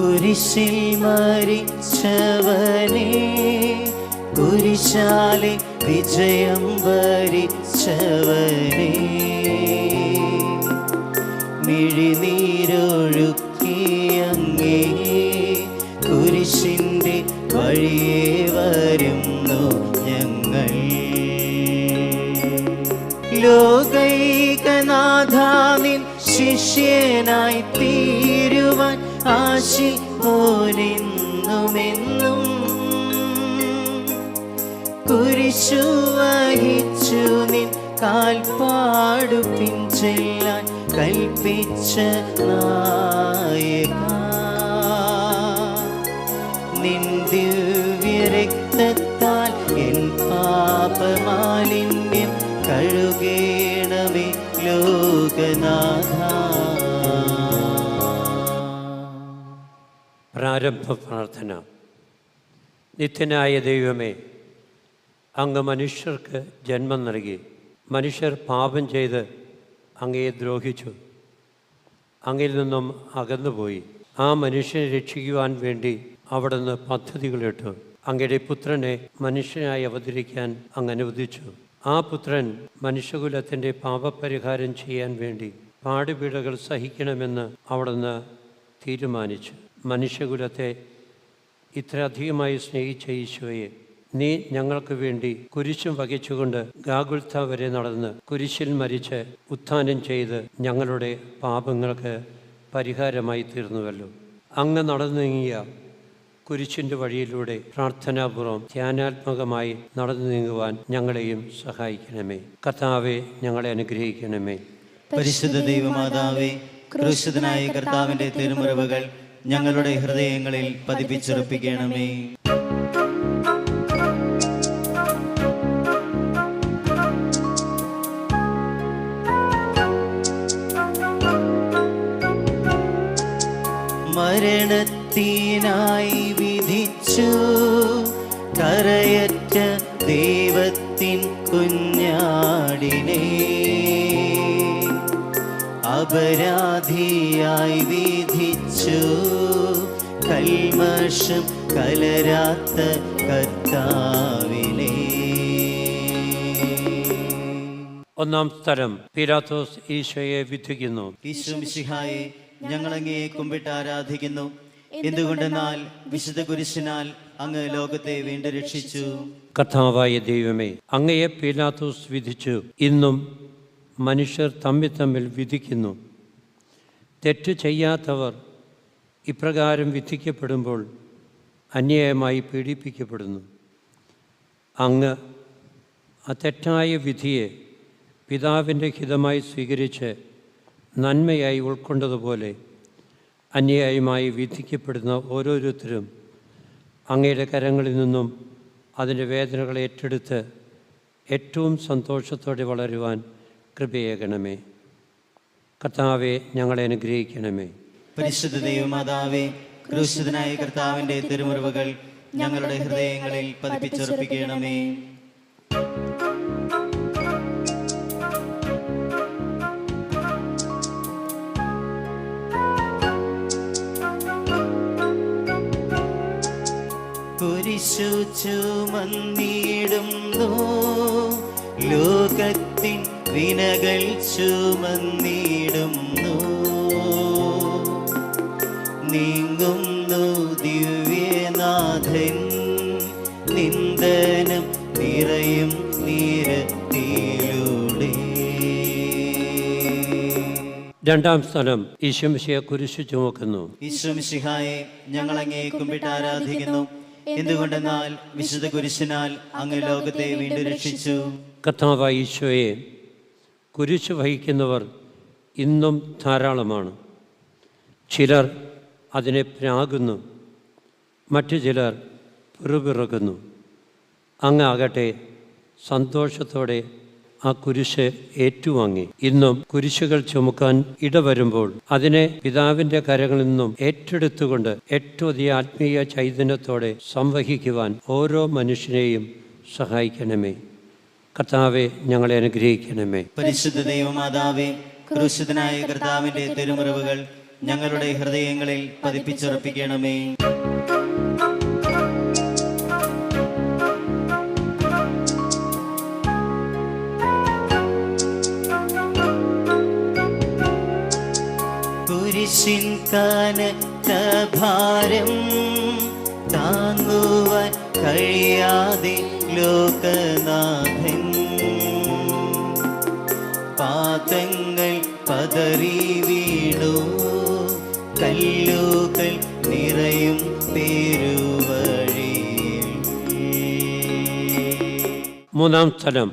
കുരിശിൽ മരിച്ചവനെ കുരിശാലെ വിജയം വരിച്ചവനെ. മിഴിനീരൊഴുക്കിയങ്ങേ കുരിശിന്റെ വഴിയെ വരുന്നു ഞങ്ങൾ. ലോകൈകനാഥാനിൻ ശിഷ്യനായി തീരുവാൻ ആശിപ്പോനെന്നുമെന്നും കുരിശു വഹിച്ചു നിൻ കാൽപ്പാടു പിഞ്ചെല്ലാൻ കൽപ്പിച്ച നായക. നിൻ ദിവ്യരക്തത്താൽ എൻ പാപമാലിന്യം കഴുകേണമേ ലോകനാഥ. പ്രാരംഭ പ്രാർത്ഥന നിത്യനായ ദൈവമേ അങ്ങ് മനുഷ്യർക്ക് ജന്മം നൽകി. മനുഷ്യർ പാപം ചെയ്ത് അങ്ങയെ ദ്രോഹിച്ചു. അങ്ങിൽ നിന്നും അകന്നുപോയി. ആ മനുഷ്യനെ രക്ഷിക്കുവാൻ വേണ്ടി അവിടുന്ന് പദ്ധതികളിട്ടു അങ്ങയുടെ പുത്രനെ മനുഷ്യനായി അവതരിക്കാൻ അങ്ങ് അനുവദിച്ചു. ആ പുത്രൻ മനുഷ്യകുലത്തിന്റെ പാപപരിഹാരം ചെയ്യാൻ വേണ്ടി പാടുപീടകൾ സഹിക്കണമെന്ന് അവിടുന്ന് തീരുമാനിച്ചു. മനുഷ്യകുലത്തെ ഇത്രയധികമായി സ്നേഹിച്ച ഈശോയെ നീ ഞങ്ങൾക്ക് വേണ്ടി കുരിശും വഹിച്ചുകൊണ്ട് ഗാഗുൽത്ത വരെ നടന്ന് കുരിശിൽ മരിച്ച് ഉത്ഥാനം ചെയ്ത് ഞങ്ങളുടെ പാപങ്ങൾക്ക് പരിഹാരമായി തീർന്നുവല്ലോ. അങ്ങ് നടന്നു നീങ്ങിയ കുരിശിന്റെ വഴിയിലൂടെ പ്രാർത്ഥനാപൂർവം ധ്യാനാത്മകമായി നടന്നു നീങ്ങുവാൻ ഞങ്ങളെയും സഹായിക്കണമേ. കർത്താവെ ഞങ്ങളെ അനുഗ്രഹിക്കണമേ. പരിശുദ്ധ ദൈവമാതാവേ ക്രൂശിതനായ കർത്താവിന്റെ തിരുമുറവുകൾ ഞങ്ങളുടെ ഹൃദയങ്ങളിൽ പതിപ്പിച്ചുറപ്പിക്കണമേ മരണത്തിനായി വിധിച്ചു കരയറ്റ ദൈവത്തിൻ കുഞ്ഞാടിനെ. അപരാധിയായി വിധിച്ചു കൽമഷം കലരാത്ത കർത്താവിനെ. ഒന്നാം സ്ഥലം പിരാത്തോസ് ഈശോയെ വിധിക്കുന്നു. ഈശോ മിശിഹായെ ഞങ്ങളങ്ങയെ കുമ്പിട്ട് ആരാധിക്കുന്നു. എന്തുകൊണ്ടെന്നാൽ വിശുദ്ധ കുരിശിനാൽ അങ്ങ് ലോകത്തെ വീണ്ടും രക്ഷിച്ചു. കർത്താവായ ദൈവമേ അങ്ങയെ പീലാത്തോസ് വിധിച്ചു. ഇന്നും മനുഷ്യർ തമ്മിൽ തമ്മിൽ വിധിക്കുന്നു. തെറ്റ് ചെയ്യാത്തവർ ഇപ്രകാരം വിധിക്കപ്പെടുമ്പോൾ അന്യായമായി പീഡിപ്പിക്കപ്പെടുന്നു. അങ്ങ് ആ തെറ്റായ വിധിയെ പിതാവിന്റെ ഹിതമായി സ്വീകരിച്ച് നന്മയായി ഉൾക്കൊണ്ടതുപോലെ അന്യായമായി വിധിക്കപ്പെടുന്ന ഓരോരുത്തരും അങ്ങയുടെ കരങ്ങളിൽ നിന്നും അതിന്റെ വേദനകൾ ഏറ്റെടുത്ത് ഏറ്റവും സന്തോഷത്തോടെ വളരുവാൻ കൃപയേകണമേ. കർത്താവെ ഞങ്ങളെ അനുഗ്രഹിക്കണമേ. പരിശുദ്ധ ദൈവമാതാവേ ക്രൂശിതനായ കർത്താവിന്റെ തിരുമുറിവുകൾ ഞങ്ങളുടെ ഹൃദയങ്ങളിൽ പതിപ്പിച്ചുറപ്പിക്കണമേ. കുരിശു ചുമന്നിടുന്നു ലോകത്തിൻ വിനകൾ ചുമന്നിടുന്നു നിന്ദനം നിറയും നീരത്തിലൂടെ. രണ്ടാം സ്ഥലം ഈശ്വംശിയെ കുരിശു ചുമക്കുന്നു. ഈശ്വംശിഹായെ ഞങ്ങൾ അങ്ങേ കുമ്പിട്ട് ആരാധിക്കുന്നു. എന്തുകൊണ്ടെന്നാൽ വിശുദ്ധ കുരിശിനാൽ അങ്ങ് ലോകത്തെ വീണ്ടും രക്ഷിച്ചു. കർത്താവായ ഈശോയെ കുരിശ് വഹിക്കുന്നവർ ഇന്നും ധാരാളമാണ്. ചിലർ അതിനെ പ്രാകുന്നു. മറ്റു ചിലർ പിറുപിറുക്കുന്നു. അങ്ങാകട്ടെ സന്തോഷത്തോടെ ആ കുരിശ് ഏറ്റുവാങ്ങി. ഇന്നും കുരിശുകൾ ചുമക്കാൻ ഇടവരുമ്പോൾ അതിനെ പിതാവിന്റെ കരങ്ങളിൽ നിന്നും ഏറ്റെടുത്തുകൊണ്ട് അധികം ആത്മീയ ചൈതന്യത്തോടെ സംവഹിക്കുവാൻ ഓരോ മനുഷ്യനെയും സഹായിക്കണമേ. കർത്താവെ ഞങ്ങളെ അനുഗ്രഹിക്കണമേ. പരിശുദ്ധ ദൈവമാതാവേ ക്രൂശിതനായ കർത്താവിന്റെ തിരുമുറിവുകൾ ഞങ്ങളുടെ ഹൃദയങ്ങളിൽ പതിപ്പിച്ചുറപ്പിക്കണമേ. കുരിശിൻ കനത്ത ഭാരം താങ്ങുവാൻ കഴിയാതെ ലോകനാഥൻ. പാദങ്ങൾ പതറി വീണു കല്ലുകൾ നിറയും പേരുവഴിയിൽ. മൂന്നാം സ്ഥലം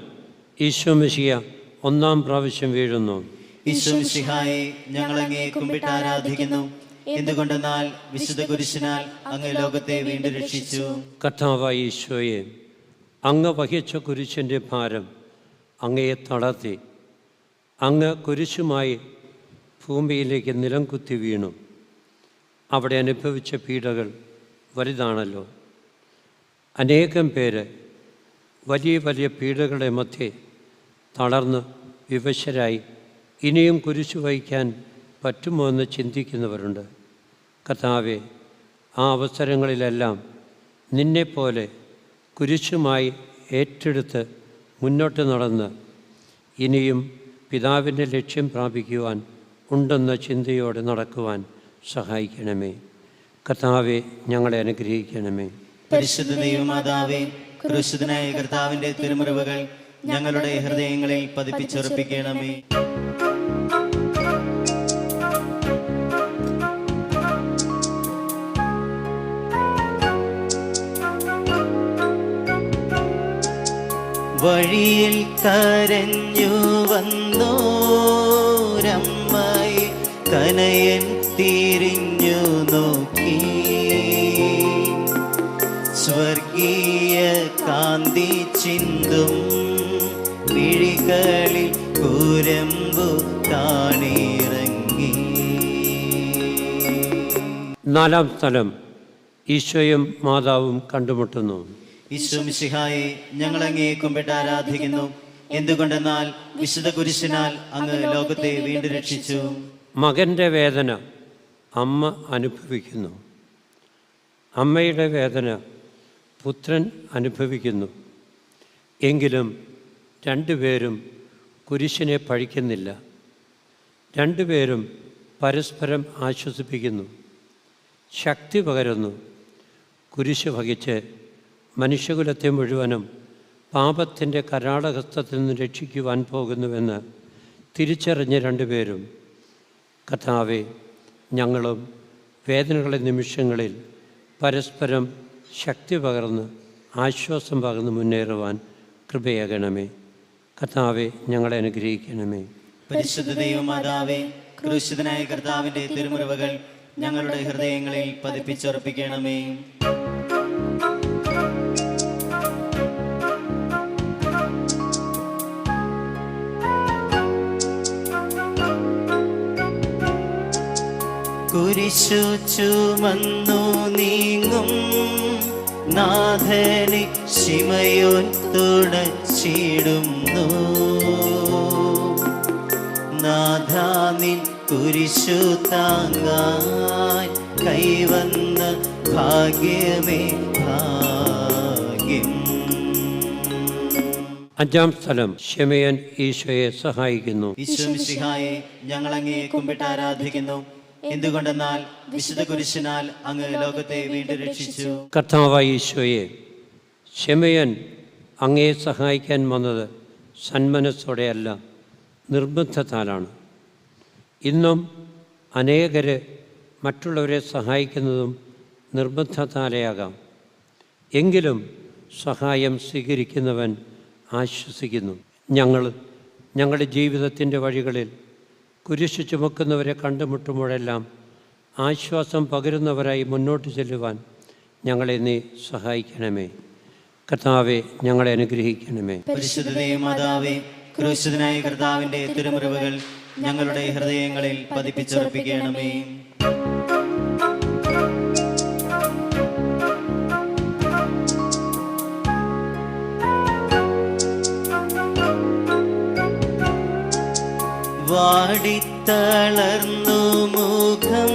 ഈശോ മിശിയ ഒന്നാം പ്രാവശ്യം വീഴുന്നു. ഈശ്വംസിഹായെ ഞങ്ങൾ അങ്ങേ കുമ്പിട്ട് ആരാധിക്കുന്നു. എന്തുകൊണ്ടെന്നാൽ വിശുദ്ധ കുരിശിനാൽ അങ്ങ് ലോകത്തെ വീണ്ടും രക്ഷിച്ചു. കർത്താവായ ഈശോയെ അങ്ങ് വഹിച്ച കുരിശിന്റെ ഭാരം അങ്ങയെ തളർത്തി. അങ്ങ് കുരിശുമായി ഭൂമിയിലേക്ക് നിലം കുത്തി വീണു. അവിടെ അനുഭവിച്ച പീഡകൾ വലുതാണല്ലോ. അനേകം പേര് വലിയ വലിയ പീഡകളുടെ മധ്യേ തളർന്ന് വിവശരായി. ഇനിയും കുരിശു വഹിക്കാൻ പറ്റുമോ എന്ന് ചിന്തിക്കുന്നവരുണ്ട്. കർത്താവെ ആ അവസരങ്ങളിലെല്ലാം നിന്നെപ്പോലെ കുരിശുമായി ഏറ്റെടുത്ത് മുന്നോട്ട് നടന്ന് ഇനിയും പിതാവിന്റെ ലക്ഷ്യം പ്രാപിക്കുവാൻ ഉണ്ടെന്ന ചിന്തയോടെ നടക്കുവാൻ സഹായിക്കണമേ. കർത്താവെ ഞങ്ങളെ അനുഗ്രഹിക്കണമേ. പരിശുദ്ധ ദൈവമാതാവേ കർത്താവിന്റെ തിരുമുറിവുകൾ ഞങ്ങളുടെ ഹൃദയങ്ങളിൽ പതിപ്പിച്ചുറപ്പിക്കണമേ. വഴിയിൽ കരഞ്ഞു വന്നോരമ്മായി കനയൻ തിരിഞ്ഞു നോക്കി. സ്വർഗീയ കാന്തി ചിന്തും വിഴികളിൽ കുരമ്പു കാണിറങ്ങി. നാലാം സ്ഥലം ഈശോയും മാതാവും കണ്ടുമുട്ടുന്നു. ഈശ്വമിശിഹായെ ഞങ്ങൾ അങ്ങേ കുമ്പിട്ട് ആരാധിക്കുന്നു. എന്തുകൊണ്ടെന്നാൽ വിശുദ്ധ കുരിശിനാൽ അങ്ങ് ലോകത്തെ വീണ്ടും രക്ഷിച്ചു. മകന്റെ വേദന അമ്മ അനുഭവിക്കുന്നു. അമ്മയുടെ വേദന പുത്രൻ അനുഭവിക്കുന്നു. എങ്കിലും രണ്ടുപേരും കുരിശിനെ പഴിക്കുന്നില്ല. രണ്ടുപേരും പരസ്പരം ആശ്വസിപ്പിക്കുന്നു. ശക്തി പകരുന്നു. കുരിശ് വഹിച്ച് മനുഷ്യകുലത്തെ മുഴുവനും പാപത്തിന്റെ കരാളഹസ്തത്തിൽ നിന്ന് രക്ഷിക്കുവാൻ പോകുന്നുവെന്ന് തിരിച്ചറിഞ്ഞ രണ്ടുപേരും കഥാവെ ഞങ്ങളും വേദനകളെ നിമിഷങ്ങളിൽ പരസ്പരം ശക്തി പകർന്ന് ആശ്വാസം പകർന്ന് മുന്നേറുവാൻ കൃപയാകണമേ. കഥാവെ ഞങ്ങളെ അനുഗ്രഹിക്കണമേ. പരിശുദ്ധ ദൈവമാതാവേ ക്രൂശിതനായ കർത്താവിന്റെ തിരുമുറിവുകൾ ഞങ്ങളുടെ ഹൃദയങ്ങളിൽ പതിപ്പിച്ചുറപ്പിക്കണമേ. കുരിശു ചുമന്നു നീങ്ങും. നാഥനെ ശിമയോൻ തുടച്ചിടുന്നു. നാഥാനിൻ കുരിശു താങ്ങാൻ കൈവന്ന ഭാഗ്യമേ ഭാഗ്യം. അഞ്ചാം സ്ഥലം ഷെമയൻ ഈശോയെ സഹായിക്കുന്നു. ഈശോ ഞങ്ങൾ അങ്ങേ കുമ്പിട്ട് ആരാധിക്കുന്നു. എന്തുകൊണ്ടെന്നാൽ വിശുദ്ധ കുരിശിനാൽ അങ്ങ് ലോകത്തെ വീണ്ടും രക്ഷിച്ചു. കർത്താവായ ഈശോയെ ക്ഷമയൻ അങ്ങയെ സഹായിക്കാൻ വന്നത് സന്മനസ്സോടെയല്ല നിർബന്ധത്താലാണ്. ഇന്നും അനേകർ മറ്റുള്ളവരെ സഹായിക്കുന്നതും നിർബന്ധത്താലെയാകാം. എങ്കിലും സഹായം സ്വീകരിക്കുന്നവൻ ആശ്വസിക്കുന്നു. ഞങ്ങൾ ഞങ്ങളുടെ ജീവിതത്തിന്റെ വഴികളിൽ കുരിശു ചുമക്കുന്നവരെ കണ്ടുമുട്ടുമ്പോഴെല്ലാം ആശ്വാസം പകരുന്നവരായി മുന്നോട്ട് ചെല്ലുവാൻ ഞങ്ങളെ നീ സഹായിക്കണമേ. കർത്താവെ ഞങ്ങളെ അനുഗ്രഹിക്കണമേ. ക്രൂശിതനായ കർത്താവിന്റെ തിരുമുറിവുകൾ ഞങ്ങളുടെ ഹൃദയങ്ങളിൽ പതിപ്പിച്ചുറപ്പിക്കണമേ. വാടിത്തളർന്നു മുഖം.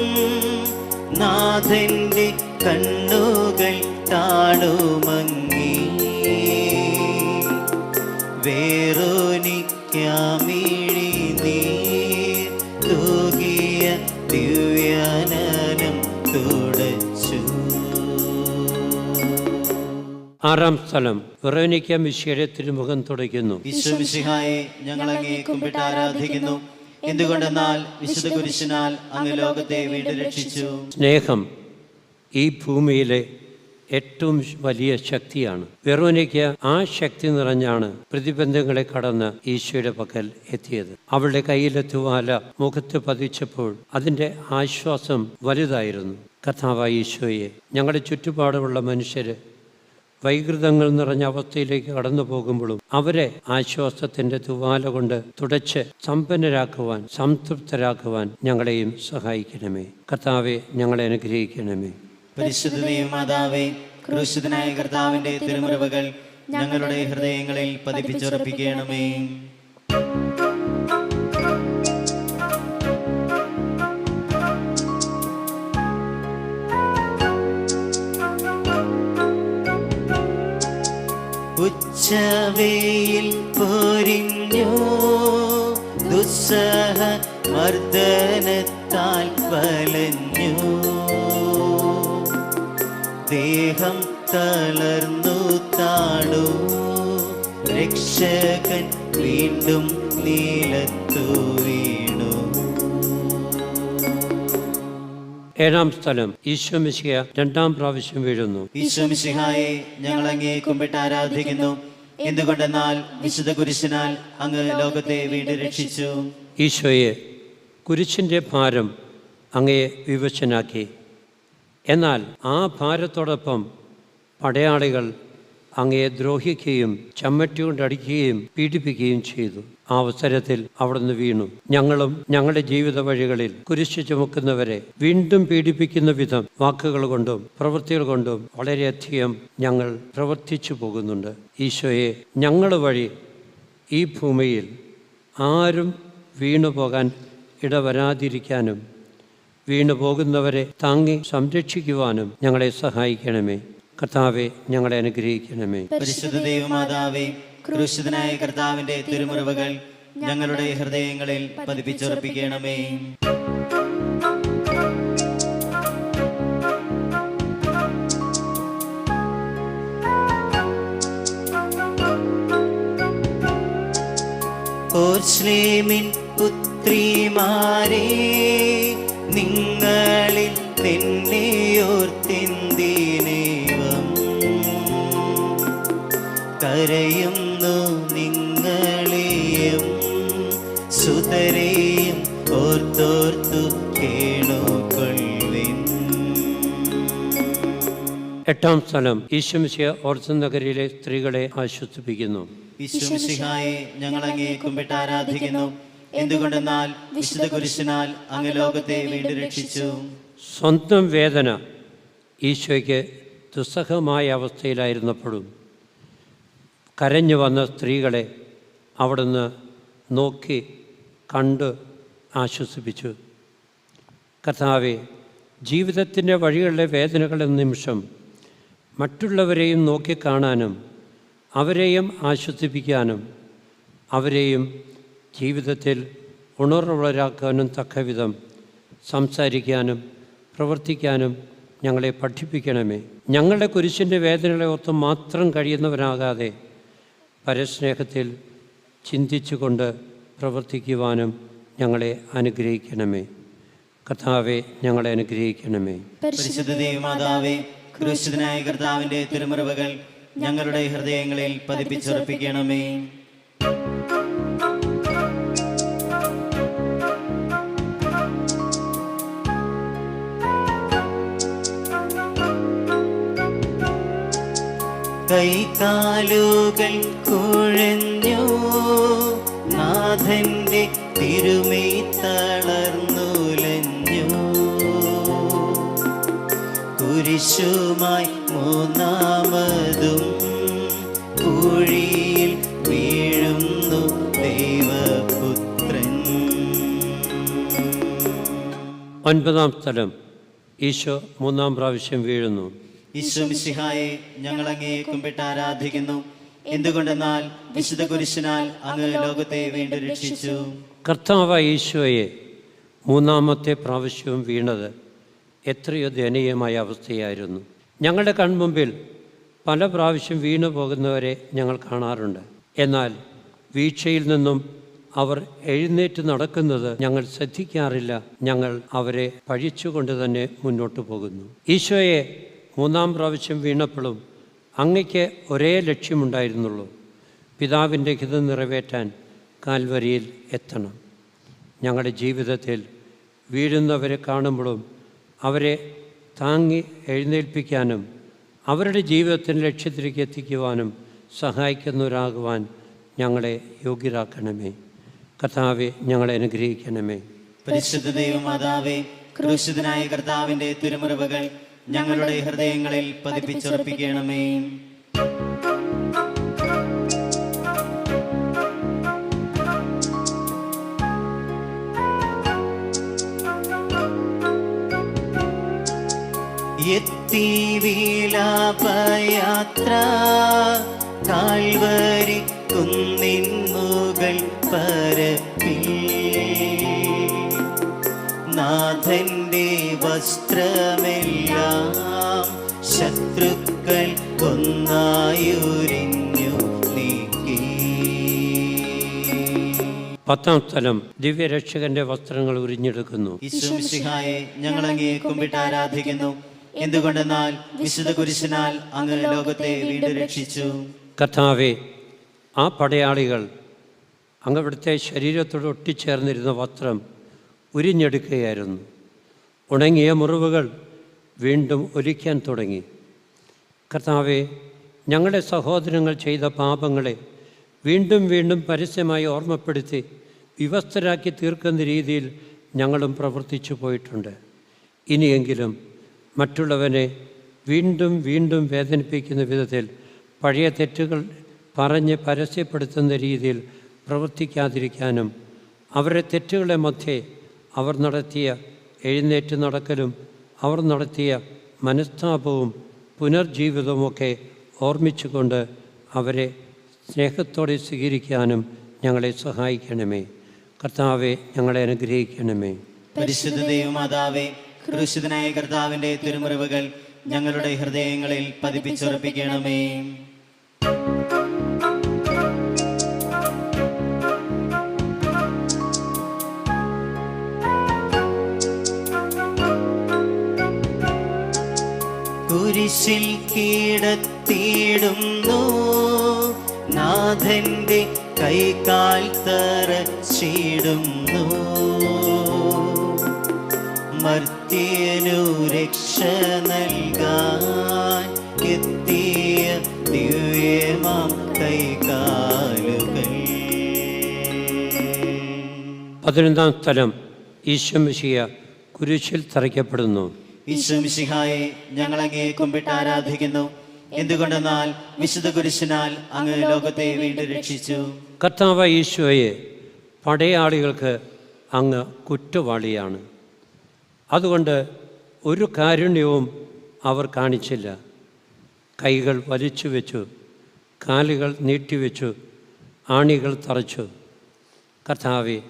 നാഥന്റെ കണ്ണുകൾ താണുമങ്ങി വേറോനിക്കാമിഴി ആറാം സ്ഥലം. വെറോനിക്ക മിശിയുടെ തിരുമുഖം തുടയ്ക്കുന്നു. വിശ്വമിശിഹായെ ഞങ്ങൾ അങ്ങേ കുമ്പിട്ട് ആരാധിക്കുന്നു. എന്തുകൊണ്ടെന്നാൽ വിശുദ്ധ കുരിശിനാൽ അങ്ങ് ലോകത്തെ വീണ്ടും രക്ഷിച്ചു. സ്നേഹം ഈ ഭൂമിയിലെ ഏറ്റവും വലിയ ശക്തിയാണ്. വെറോനിക്ക ആ ശക്തി നിറഞ്ഞാണ് പ്രതിബന്ധങ്ങളെ കടന്ന് ഈശോയുടെ പക്കൽ എത്തിയത്. അവളുടെ കയ്യിലെ തുവാല മുഖത്ത് പതിച്ചപ്പോൾ അതിന്റെ ആശ്വാസം വലുതായിരുന്നു. കഥാവായ ഈശോയെ ഞങ്ങളുടെ ചുറ്റുപാടുമുള്ള മനുഷ്യര് വൈകൃതങ്ങൾ നിറഞ്ഞ അവസ്ഥയിലേക്ക് കടന്നു പോകുമ്പോഴും അവരെ ആശ്വാസത്തിന്റെ തുവാല കൊണ്ട് തുടച്ച് സമ്പന്നരാക്കുവാൻ സംതൃപ്തരാക്കുവാൻ ഞങ്ങളെയും സഹായിക്കണമേ. കർത്താവെ ഞങ്ങളെ അനുഗ്രഹിക്കണമേ. പരിശുദ്ധ മാതാവേ ക്രൂശിതനായ കർത്താവിന്റെ തിരുമുറവുകൾ ഞങ്ങളുടെ ഹൃദയങ്ങളിൽ പതിപ്പിച്ചുറപ്പിക്കണമേ. ഉച്ചവേയിൽ പൊരിഞ്ഞു. ദുസ്സഹ മർദ്ദനത്താൽ വലഞ്ഞു. ദേഹം തളർന്നു താണു. രക്ഷകൻ വീണ്ടും നീലത്തു ഏഴാം സ്ഥലം ഈശ്വമിശിഹ രണ്ടാം പ്രാവശ്യം വീഴുന്നു. ഈശ്വമിശിഹായെ ഞങ്ങൾ അങ്ങേ കുമ്പിട്ട് ആരാധിക്കുന്നു. എന്തുകൊണ്ടെന്നാൽ വിശുദ്ധ കുരിശിനാൽ അങ്ങ് ലോകത്തെ വീണ്ടും രക്ഷിച്ചു. ഈശോയെ കുരിശിന്റെ ഭാരം അങ്ങയെ വിവശനാക്കി. എന്നാൽ ആ ഭാരത്തോടൊപ്പം പടയാളികൾ അങ്ങയെ ദ്രോഹിക്കുകയും ചമ്മറ്റുകൊണ്ടടിക്കുകയും പീഡിപ്പിക്കുകയും ചെയ്തു. ആ അവസരത്തിൽ അവിടുന്ന് വീണു. ഞങ്ങളും ഞങ്ങളുടെ ജീവിത വഴികളിൽ കുരിശ് ചുമക്കുന്നവരെ വീണ്ടും പീഡിപ്പിക്കുന്ന വിധം വാക്കുകൾ കൊണ്ടും പ്രവൃത്തികൾ കൊണ്ടും വളരെയധികം ഞങ്ങൾ പ്രവർത്തിച്ചു പോകുന്നുണ്ട്. ഈശോയെ ഞങ്ങൾ വഴി ഈ ഭൂമിയിൽ ആരും വീണു പോകാൻ ഇടവരാതിരിക്കാനും വീണു പോകുന്നവരെ താങ്ങി സംരക്ഷിക്കുവാനും ഞങ്ങളെ സഹായിക്കണമേ. കർത്താവെ ഞങ്ങളെ അനുഗ്രഹിക്കണമേ. പരിശുദ്ധ ദൈവമാതാവേ ക്രൂശിതനായ കർത്താവിന്റെ തിരുമുറിവുകൾ ഞങ്ങളുടെ ഹൃദയങ്ങളിൽ പതിപ്പിച്ചുറപ്പിക്കണമേ. ഓർശ്ലേമിൻ പുത്രിമാരെ കരയുന്നു നിങ്ങളെയും സുതരെയും ഓർത്തോർത്തു എട്ടാം സ്ഥലം ഈശ്വംശിയ ഓർസൻ നഗരിയിലെ സ്ത്രീകളെ ആശ്വസിപ്പിക്കുന്നു. ഈശ്വംശിഹായി ഞങ്ങൾ അങ്ങേ കുമ്പിട്ട് ആരാധിക്കുന്നു. എന്തുകൊണ്ടെന്നാൽ വിശുദ്ധ കുരിശിനാൽ അങ്ങ് ലോകത്തെ വീണ്ടും രക്ഷിച്ചു. സ്വന്തം വേദന ഈശോയ്ക്ക് ദുസ്സഹമായ അവസ്ഥയിലായിരുന്നപ്പോഴും കരഞ്ഞു വന്ന സ്ത്രീകളെ അവിടുന്ന് നോക്കി കണ്ട് ആശ്വസിപ്പിച്ചു. കർത്താവെ ജീവിതത്തിന്റെ വഴികളിലെ വേദനകളെ നിമിഷം മറ്റുള്ളവരെയും നോക്കിക്കാണാനും അവരെയും ആശ്വസിപ്പിക്കാനും അവരെയും ജീവിതത്തിൽ ഉണർവുള്ളവരാക്കാനും തക്കവിധം സംസാരിക്കാനും പ്രവർത്തിക്കാനും ഞങ്ങളെ പഠിപ്പിക്കണമേ. ഞങ്ങളുടെ കുരിശിന്റെ വേദനകളെ ഒത്ത് മാത്രം കഴിയുന്നവരാകാതെ പരസ്നേഹത്തിൽ ചിന്തിച്ചുകൊണ്ട് പ്രവർത്തിക്കുവാനും ഞങ്ങളെ അനുഗ്രഹിക്കണമേ. കർത്താവെ ഞങ്ങളെ അനുഗ്രഹിക്കണമേ. പരിശുദ്ധ ദേവമാതാവേ ക്രൂശിതനായ കർത്താവിന്റെ തിരുമുറിവുകൾ ഞങ്ങളുടെ ഹൃദയങ്ങളിൽ പതിപ്പിച്ചുറപ്പിക്കണമേ. കൈകാലുകൾ കുഴഞ്ഞു നാഥന്റെ തിരുമൈ തളർന്നുലഞ്ഞു. കുരിശുമായി മൂന്നാമതും കുഴിയിൽ വീഴുന്നു ദൈവപുത്രൻ. ഒൻപതാം സ്ഥലം. ഈശോ മൂന്നാം പ്രാവശ്യം വീഴുന്നു. ഈശോ മിശിഹായെ ഞങ്ങൾ അങ്ങയെ കുമ്പിട്ട് ആരാധിക്കുന്നു. എന്തുകൊണ്ടെന്നാൽ വിശുദ്ധ കുരിശിനാൽ അങ്ങ് ലോകത്തെ വീണ്ടും രക്ഷിച്ചു. കർത്താവ് ഈശോയെ മൂന്നാമത്തെ പ്രാവശ്യവും വീണത് എത്രയോ ദയനീയമായ അവസ്ഥയായിരുന്നു. ഞങ്ങളുടെ കൺമുമ്പിൽ പല പ്രാവശ്യം വീണു പോകുന്നവരെ ഞങ്ങൾ കാണാറുണ്ട്. എന്നാൽ വീഴ്ചയിൽ നിന്നും അവർ എഴുന്നേറ്റ് നടക്കുന്നത് ഞങ്ങൾ ശ്രദ്ധിക്കാറില്ല. ഞങ്ങൾ അവരെ പഴിച്ചുകൊണ്ട് തന്നെ മുന്നോട്ട് പോകുന്നു. ഈശോയെ മൂന്നാം പ്രാവശ്യം വീണപ്പോഴും അങ്ങയ്ക്ക് ഒരേ ലക്ഷ്യമുണ്ടായിരുന്നുള്ളൂ. പിതാവിന്റെ ഹിതം നിറവേറ്റാൻ കാൽവരിയിൽ എത്തണം. ഞങ്ങളുടെ ജീവിതത്തിൽ വീഴുന്നവരെ കാണുമ്പോഴും അവരെ താങ്ങി എഴുന്നേൽപ്പിക്കാനും അവരുടെ ജീവിതത്തിന്റെ ലക്ഷ്യത്തിലേക്ക് എത്തിക്കുവാനും സഹായിക്കുന്നവരാകുവാൻ ഞങ്ങളെ യോഗ്യരാക്കണമേ. കർത്താവെ ഞങ്ങളെ അനുഗ്രഹിക്കണമേ. പരിശുദ്ധ ദൈവമാതാവേ ക്രൂശിതനായ കർത്താവിന്റെ തിരുമുറിവുകൾ ഞങ്ങളുടെ ഹൃദയങ്ങളിൽ പതിപ്പിച്ചുറപ്പിക്കണമേ. എത്തി വിലാപയാത്ര കാൽവരി കുന്നിൻ മുകൾ പരപ്പിൽ. നാഥന്റെ വസ്ത്രമെല്ലാം നീക്കി. പത്താം സ്ഥലം ദിവ്യരക്ഷകന്റെ വസ്ത്രങ്ങൾ ഉരിഞ്ഞെടുക്കുന്നു. ഈശോമിശിഹായെ ഞങ്ങൾ അങ്ങേ കുമ്പിട്ട് ആരാധിക്കുന്നു. എന്തുകൊണ്ടെന്നാൽ വിശുദ്ധ കുരിശിനാൽ അങ്ങ് ലോകത്തെ വീണ്ടും രക്ഷിച്ചു. കഥാവെ ആ പടയാളികൾ അങ്ങവിടുത്തെ ശരീരത്തോട് ഒട്ടിച്ചേർന്നിരുന്ന വസ്ത്രം ഉരിഞ്ഞെടുക്കുകയായിരുന്നു. ഉണങ്ങിയ മുറിവുകൾ വീണ്ടും ഒലിക്കാൻ തുടങ്ങി. കർത്താവെ ഞങ്ങളുടെ സഹോദരങ്ങൾ ചെയ്ത പാപങ്ങളെ വീണ്ടും വീണ്ടും പരസ്യമായി ഓർമ്മപ്പെടുത്തി വിവസ്തരാക്കി തീർക്കുന്ന രീതിയിൽ ഞങ്ങളും പ്രവർത്തിച്ചു പോയിട്ടുണ്ട്. ഇനിയെങ്കിലും മറ്റുള്ളവനെ വീണ്ടും വീണ്ടും വേദനിപ്പിക്കുന്ന വിധത്തിൽ പഴയ തെറ്റുകൾ പറഞ്ഞ് പരസ്യപ്പെടുത്തുന്ന രീതിയിൽ പ്രവർത്തിക്കാതിരിക്കാനും അവരുടെ തെറ്റുകളെ മധ്യേ അവർ നടത്തിയ എഴുന്നേറ്റ് നടക്കലും അവർ നടത്തിയ മനസ്താപവും പുനർജീവിതവുമൊക്കെ ഓർമ്മിച്ചുകൊണ്ട് അവരെ സ്നേഹത്തോടെ സ്വീകരിക്കാനും ഞങ്ങളെ സഹായിക്കണമേ. കർത്താവെ ഞങ്ങളെ അനുഗ്രഹിക്കണമേ. പരിശുദ്ധ ദൈവമാതാവേ ക്രൂശിതനായ കർത്താവിന്റെ തിരുമുറിവുകൾ ഞങ്ങളുടെ ഹൃദയങ്ങളിൽ പതിപ്പിച്ചുറപ്പിക്കണമേ. കുരിശിൽ കീടത്തിയിടുന്നു നാഥന്റെ കൈകാൽ തറച്ചിടുന്നു മർത്യനു രക്ഷ നൽകാൻ എത്തിയ ദിവ്യമാം കൈകാലുകൾ. പതിനൊന്നാം സ്ഥലം ഈശ്വമിശിയ കുരിശിൽ തറയ്ക്കപ്പെടുന്നു. ഈശ്വമിശിഹായെ ഞങ്ങൾ അങ്ങേ കുമ്പിട്ട് ആരാധിക്കുന്നു. എന്തുകൊണ്ടെന്നാൽ വിശുദ്ധ കുരിശിനാൽ അങ്ങ് ലോകത്തെ വീണ്ടും രക്ഷിച്ചു. കർത്താവ് ഈശോയെ പടയാളികൾക്ക് അങ്ങ് കുറ്റവാളിയാണ്. അതുകൊണ്ട് ഒരു കാരുണ്യവും അവർ കാണിച്ചില്ല. കൈകൾ വലിച്ചു വെച്ചു കാലുകൾ നീട്ടിവെച്ചു ആണികൾ തറച്ചു. കർത്താവെ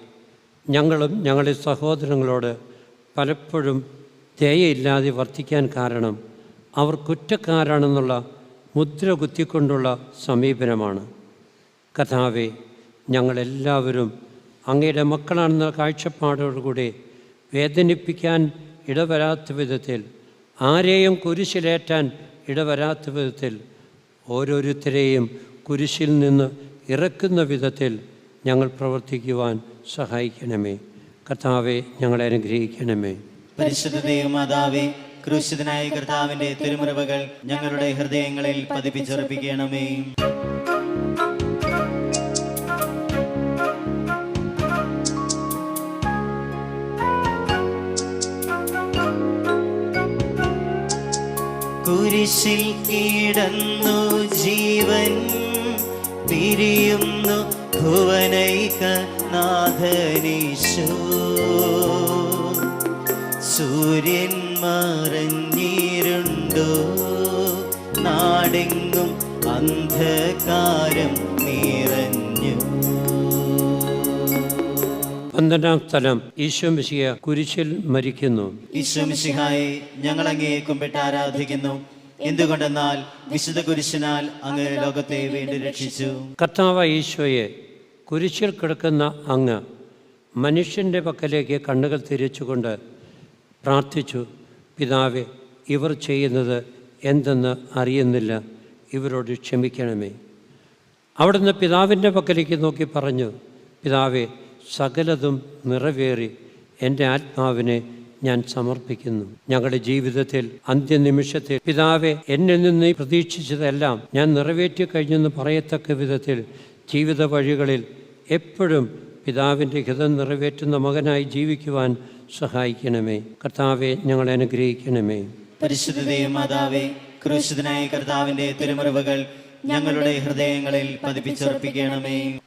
ഞങ്ങളും ഞങ്ങളുടെ സഹോദരങ്ങളോട് പലപ്പോഴും ദയയില്ലാതെ വർത്തിക്കാൻ കാരണം അവർ കുറ്റക്കാരാണെന്നുള്ള മുദ്ര കുത്തിക്കൊണ്ടുള്ള സമീപനമാണ്. കഥാവെ ഞങ്ങളെല്ലാവരും അങ്ങയുടെ മക്കളാണെന്ന കാഴ്ചപ്പാടോടുകൂടി വേദനിപ്പിക്കാൻ ഇടവരാത്ത വിധത്തിൽ ആരെയും കുരിശിലേറ്റാൻ ഇടവരാത്ത വിധത്തിൽ ഓരോരുത്തരെയും കുരിശിൽ നിന്ന് ഇറക്കുന്ന വിധത്തിൽ ഞങ്ങൾ പ്രവർത്തിക്കുവാൻ സഹായിക്കണമേ. കർത്താവെ ഞങ്ങളെ അനുഗ്രഹിക്കണമേ. പരിശുദ്ധ ദൈവമാതാവേ ക്രൂശിതനായ കർത്താവിന്റെ തിരുമുറിവുകൾ ഞങ്ങളുടെ ഹൃദയങ്ങളിൽ പതിപ്പിച്ചുറപ്പിക്കണമേ. കുരിശിൽ കിടന്നു ജീവൻ പിരിയുന്നു ഭുവനൈക നാഥനീശോ. സൂര്യൻ മറഞ്ഞിരുണ്ടോ? നാടെങ്ങും അന്ധകാരം നിറഞ്ഞു. പന്ത്രണ്ടാം സ്ഥലം ഈശോ മിശിയ കുരിശിൽ മരിക്കുന്നു. ഈശ്വമിശിഹായെ ഞങ്ങൾ അങ്ങേ കുമ്പിട്ട് ആരാധിക്കുന്നു. എന്തുകൊണ്ടെന്നാൽ വിശുദ്ധ കുരിശിനാൽ അങ്ങ് ലോകത്തെ വീണ്ടും രക്ഷിച്ചു. കർത്താവ് ഈശോയെ കുരിശിൽ കിടക്കുന്ന അങ്ങ് മനുഷ്യന്റെ പക്കലേക്ക് കണ്ണുകൾ തിരിച്ചുകൊണ്ട് പ്രാർത്ഥിച്ചു. പിതാവെ ഇവർ ചെയ്യുന്നത് എന്തെന്ന് അറിയുന്നില്ല. ഇവരോട് ക്ഷമിക്കണമേ. അവിടുന്ന് പിതാവിന്റെ പക്കലേക്ക് നോക്കി പറഞ്ഞു പിതാവെ സകലതും നിറവേറി എന്റെ ആത്മാവിനെ ഞാൻ സമർപ്പിക്കുന്നു. ഞങ്ങളുടെ ജീവിതത്തിൽ അന്ത്യനിമിഷത്തിൽ പിതാവെ എന്നിൽ നിന്ന് പ്രതീക്ഷിച്ചതെല്ലാം ഞാൻ നിറവേറ്റി കഴിഞ്ഞെന്ന് പറയത്തക്ക വിധത്തിൽ ജീവിത വഴികളിൽ എപ്പോഴും പിതാവിന്റെ ഹിതം നിറവേറ്റുന്ന മകനായി ജീവിക്കുവാൻ സഹായിക്കണമേ. കർത്താവെ ഞങ്ങളെ അനുഗ്രഹിക്കണമേ. പരിശുദ്ധതയും മാതാവേ ക്രൂശിതനായ കർത്താവിന്റെ തിരുമുറിവുകൾ ഞങ്ങളുടെ ഹൃദയങ്ങളിൽ പതിപ്പിച്ചുറപ്പിക്കണമേ.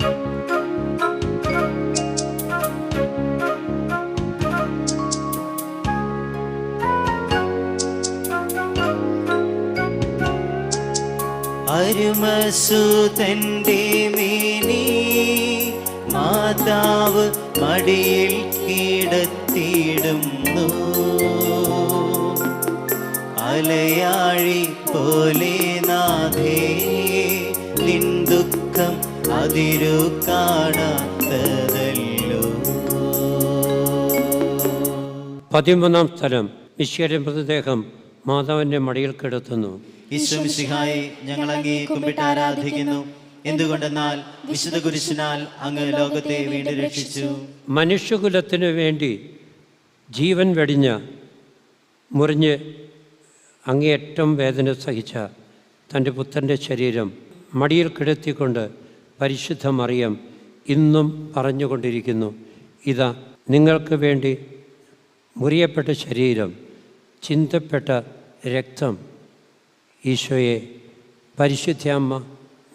അരുമസുതന്റെ മേനി മാതാവ് മടിയിൽ കിടത്തിയിടുന്നു അലയാഴി പോലെ നാഥേ നിൻ ദുഃഖം അതിരു കാണാത്തതല്ലോ. പതിമൂന്നാം സ്ഥലം മിശ്യയുടെ മൃതദേഹം മാതാവിന്റെ മടിയിൽ കിടത്തുന്നു. ഈശ്വമിശിഹായെ ഞങ്ങൾ അങ്ങേ കുമ്പിട്ട് ആരാധിക്കുന്നു. എന്തുകൊണ്ടെന്നാൽ വിശുദ്ധ കുരിശിനാൽ അങ്ങ് ലോകത്തെ വീണ്ടും രക്ഷിച്ചു. മനുഷ്യകുലത്തിനു വേണ്ടി ജീവൻ വെടിഞ്ഞ മുറിഞ്ഞ് അങ്ങേയറ്റം വേദന സഹിച്ച തന്റെ പുത്രന്റെ ശരീരം മടിയിൽ കിടത്തിക്കൊണ്ട് പരിശുദ്ധ മറിയം ഇന്നും പറഞ്ഞുകൊണ്ടിരിക്കുന്നു. ഇതാ നിങ്ങൾക്ക് വേണ്ടി മുറിയപ്പെട്ട ശരീരം ചിന്തപ്പെട്ട രക്തം. ഈശോയെ പരിശുദ്ധയമ്മ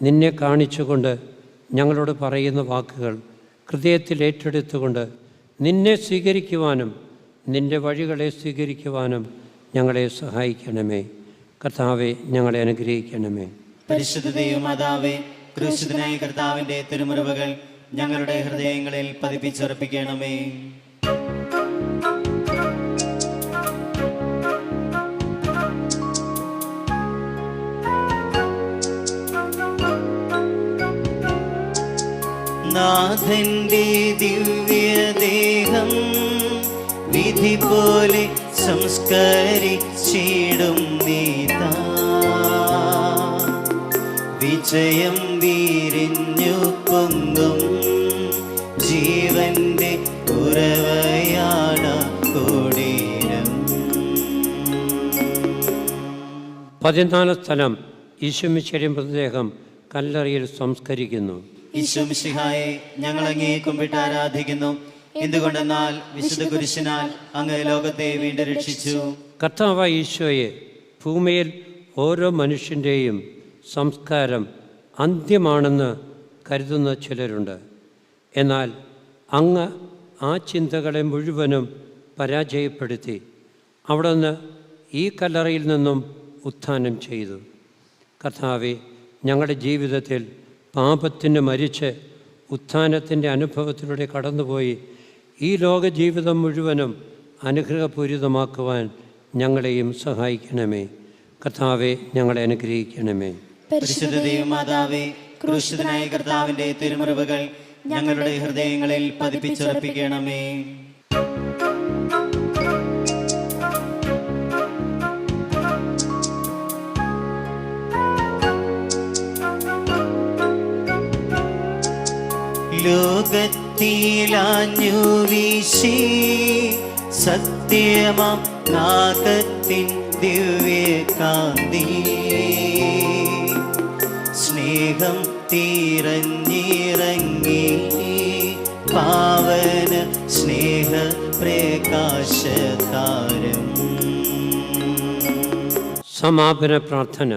നിന്നെ കാണിച്ചുകൊണ്ട് ഞങ്ങളോട് പറയുന്ന വാക്കുകൾ ഹൃദയത്തിൽ ഏറ്റെടുത്തുകൊണ്ട് നിന്നെ സ്വീകരിക്കുവാനും നിന്റെ വഴികളെ സ്വീകരിക്കുവാനും ഞങ്ങളെ സഹായിക്കണമേ. കർത്താവെ ഞങ്ങളെ അനുഗ്രഹിക്കണമേ. പരിശുദ്ധതയും തിരുമുറിവുകൾ ഞങ്ങളുടെ ഹൃദയങ്ങളിൽ പതിപ്പിച്ചുറപ്പിക്കണമേ. നാഥന്റെ ദിവ്യദേഹം വിധി പോലെ സംസ്കരിച്ചിടും നീത വിജയം വീരിഞ്ഞു പൊങ്ങും ജീവന്റെ ഉറവയാണ് കൊടീരം പതിനാല് സ്ഥലം ഈശ്വമിശ്വരി മൃതദേഹം കല്ലറിയിൽ സംസ്കരിക്കുന്നു. ഈശ്വമിശിഹായെ ഞങ്ങൾ അങ്ങേ കുമ്പിട്ട് ആരാധിക്കുന്നു. എന്തുകൊണ്ടെന്നാൽ വിശുദ്ധ കുരിശിനാൽ അങ്ങ് ലോകത്തെ വീണ്ടും രക്ഷിച്ചു. കർത്താവ് ഈശോയെ ഭൂമിയിൽ ഓരോ മനുഷ്യന്റെയും സംസ്കാരം അന്ത്യമാണെന്ന് കരുതുന്ന ചിലരുണ്ട്. എന്നാൽ അങ്ങ് ആ ചിന്തകളെ മുഴുവനും പരാജയപ്പെടുത്തി അവിടുന്ന് ഈ കല്ലറയിൽ നിന്നും ഉത്ഥാനം ചെയ്തു. കർത്താവെ ഞങ്ങളുടെ ജീവിതത്തിൽ പാപത്തിന് മരിച്ച് ഉത്ഥാനത്തിന്റെ അനുഭവത്തിലൂടെ കടന്നുപോയി ഈ ലോക ജീവിതം മുഴുവനും അനുഗ്രഹപൂരിതമാക്കുവാൻ ഞങ്ങളെയും സഹായിക്കണമേ. കർത്താവെ ഞങ്ങളെ അനുഗ്രഹിക്കണമേ. പരിശുദ്ധ ദൈവമാതാവേ ക്രൂശിതനായ കർത്താവിന്റെ തിരുമുറിവുകൾ ഞങ്ങളുടെ ഹൃദയങ്ങളിൽ പതിപ്പിച്ചുറപ്പിക്കണമേ. ലോകത്തിലാഞ്ഞു വീശി സത്യമം നാഗത്തിൻ ദിവ്യകാന്തി സ്നേഹം തീരഞ്ഞിറങ്ങി പാവന സ്നേഹ പ്രകാശതാരം സമാപന പ്രാർത്ഥന.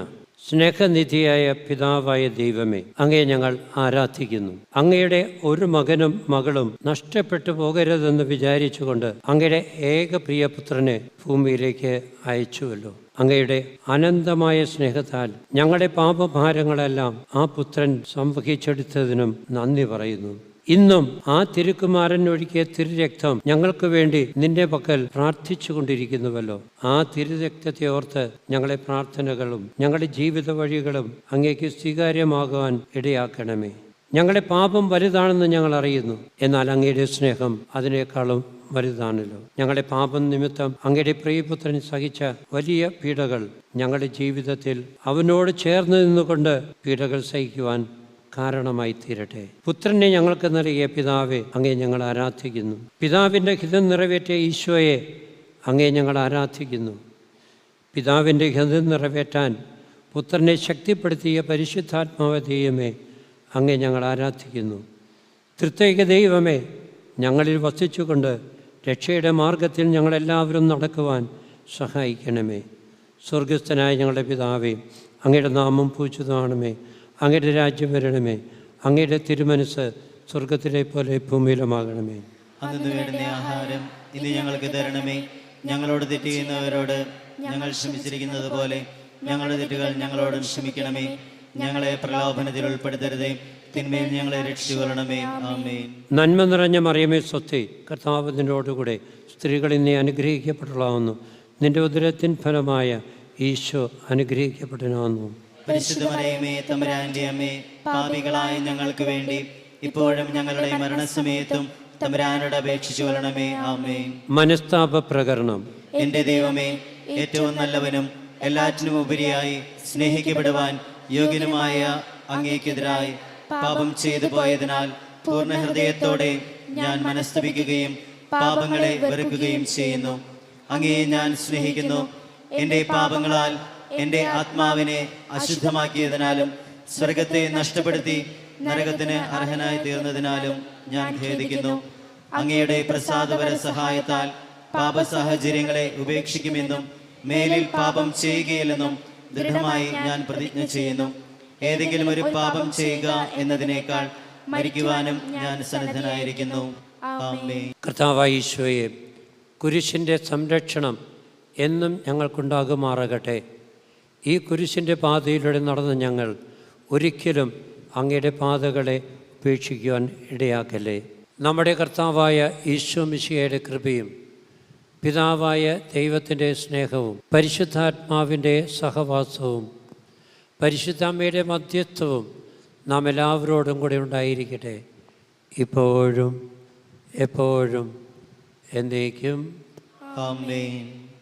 സ്നേഹനിധിയായ പിതാവായ ദൈവമേ അങ്ങയെ ഞങ്ങൾ ആരാധിക്കുന്നു. അങ്ങയുടെ ഒരു മകനും മകളും നഷ്ടപ്പെട്ടു പോകരുതെന്ന് വിചാരിച്ചുകൊണ്ട് അങ്ങയുടെ ഏക പ്രിയപുത്രനെ ഭൂമിയിലേക്ക് അയച്ചുവല്ലോ. അങ്ങയുടെ അനന്തമായ സ്നേഹത്താൽ ഞങ്ങളുടെ പാപഭാരങ്ങളെല്ലാം ആ പുത്രൻ സംവഹിച്ചെടുത്തതിനും നന്ദി പറയുന്നു. ഇന്നും ആ തിരുക്കുമാരൻ ഒഴുകിയ തിരുരക്തം ഞങ്ങൾക്ക് വേണ്ടി നിന്റെ പക്കൽ പ്രാർത്ഥിച്ചു കൊണ്ടിരിക്കുന്നുവല്ലോ ആ തിരുരക്തത്തെ ഓർത്ത് ഞങ്ങളെ പ്രാർത്ഥനകളും ഞങ്ങളുടെ ജീവിത വഴികളും അങ്ങേക്ക് സ്വീകാര്യമാകുവാൻ ഇടയാക്കണമേ. ഞങ്ങളുടെ പാപം വലുതാണെന്ന് ഞങ്ങൾ അറിയുന്നു. എന്നാൽ അങ്ങയുടെ സ്നേഹം അതിനേക്കാളും വലുതാണല്ലോ. ഞങ്ങളുടെ പാപം നിമിത്തം അങ്ങയുടെ പ്രിയപുത്രൻ സഹിച്ച വലിയ പീഡകൾ ഞങ്ങളുടെ ജീവിതത്തിൽ അവനോട് ചേർന്ന് നിന്നുകൊണ്ട് പീഡകൾ സഹിക്കുവാൻ കാരണമായി തീരട്ടെ പുത്രനെ ഞങ്ങൾക്ക് നൽകിയ പിതാവെ അങ്ങേ ഞങ്ങൾ ആരാധിക്കുന്നു. പിതാവിന്റെ ഹിതം നിറവേറ്റിയ ഈശോയെ അങ്ങേ ഞങ്ങൾ ആരാധിക്കുന്നു. പിതാവിന്റെ ഹിതം നിറവേറ്റാൻ പുത്രനെ ശക്തിപ്പെടുത്തിയ പരിശുദ്ധാത്മാവ ദൈവമേ അങ്ങേ ഞങ്ങൾ ആരാധിക്കുന്നു. തൃത്വൈക ദൈവമേ ഞങ്ങളിൽ വസിച്ചുകൊണ്ട് രക്ഷയുടെ മാർഗത്തിൽ ഞങ്ങളെല്ലാവരും നടക്കുവാൻ സഹായിക്കണമേ. സ്വർഗസ്ഥനായ ഞങ്ങളുടെ പിതാവേ അങ്ങയുടെ നാമം പൂച്ചിതാണമേ അങ്ങയുടെ രാജ്യം വരണമേ. അങ്ങയുടെ തിരുമനസ് സ്വർഗത്തിലെ പോലെ ഭൂമിയിലുമാകണമേ. അന്നു വേണ്ടുന്ന ആഹാരം ഇത് ഞങ്ങൾക്ക് തരണമേ. ഞങ്ങളോട് തെറ്റ് ചെയ്യുന്നവരോട് ഞങ്ങൾ ക്ഷമിച്ചിരിക്കുന്നത് പോലെ ഞങ്ങളുടെ തെറ്റുകൾ ഞങ്ങളോടും ക്ഷമിക്കണമേ. ഞങ്ങളെ പ്രലോഭനത്തിൽ ഉൾപ്പെടുത്തരുതേ. തിന്മയിൽ ഞങ്ങളെ രക്ഷിച്ചുകൊള്ളണമേ. ആമേൻ. നന്മ നിറഞ്ഞ മറിയമേ സ്വത്തി കർത്താപത്തിനോടുകൂടെ സ്ത്രീകൾ ഇന്നെ അനുഗ്രഹിക്കപ്പെട്ടുള്ളതെന്നും നിന്റെ ഉദരത്തിൻ ഫലമായ ഈശോ അനുഗ്രഹിക്കപ്പെടണമെന്നു പരിശുദ്ധ മറിയമേ തമ്പുരാന്റെ അമ്മേ പാപികളായ ഞങ്ങൾക്ക് വേണ്ടി ഇപ്പോഴും ഞങ്ങളുടെ മരണസമയത്തും തമ്പുരാനോട് അപേക്ഷിച്ചു വരണമേ ആമേ മനസ്താപ പ്രകരണം. എന്റെ ദൈവമേ ഏറ്റവും നല്ലവനും എല്ലാറ്റിനും ഉപരിയായി സ്നേഹിക്കപ്പെടുവാൻ യോഗ്യനുമായ അങ്ങേക്കെതിരായി പാപം ചെയ്തു പോയതിനാൽ പൂർണ ഹൃദയത്തോടെ ഞാൻ മനസ്തപിക്കുകയും പാപങ്ങളെ വെറുക്കുകയും ചെയ്യുന്നു. അങ്ങയെ ഞാൻ സ്നേഹിക്കുന്നു. എന്റെ പാപങ്ങളാൽ എന്റെ ആത്മാവിനെ അശുദ്ധമാക്കിയതിനാലും സ്വർഗത്തെ നഷ്ടപ്പെടുത്തി നരകത്തിന് അർഹനായി തീർന്നതിനാലും ഞാൻ ഖേദിക്കുന്നു. അങ്ങയുടെ പ്രസാദപര സഹായത്താൽ പാപ സാഹചര്യങ്ങളെ ഉപേക്ഷിക്കുമെന്നും മേലിൽ പാപം ചെയ്യുകയില്ലെന്നും ദൃഢമായി ഞാൻ പ്രതിജ്ഞ ചെയ്യുന്നു. ഏതെങ്കിലും ഒരു പാപം ചെയ്യുക എന്നതിനേക്കാൾ മരിക്കുവാനും ഞാൻ സന്നദ്ധനായിരിക്കുന്നു. ആമേ കർത്താവായ ഈശോയെ കുരിശിന്റെ സംരക്ഷണം എന്നും ഞങ്ങൾക്കുണ്ടാകുമാറാകട്ടെ. ഈ കുരിശിന്റെ പാതയിലൂടെ നടന്ന ഞങ്ങൾ ഒരിക്കലും അങ്ങയുടെ പാതകളെ ഉപേക്ഷിക്കുവാൻ ഇടയാക്കല്ലേ? നമ്മുടെ കർത്താവായ ഈശോ മിശിഹയുടെ കൃപയും പിതാവായ ദൈവത്തിന്റെ സ്നേഹവും പരിശുദ്ധാത്മാവിന്റെ സഹവാസവും പരിശുദ്ധാമ്മയുടെ മധ്യത്വവും നാം എല്ലാവരോടും കൂടെ ഉണ്ടായിരിക്കട്ടെ. ഇപ്പോഴും എപ്പോഴും എന്നേക്കും. ആമേൻ.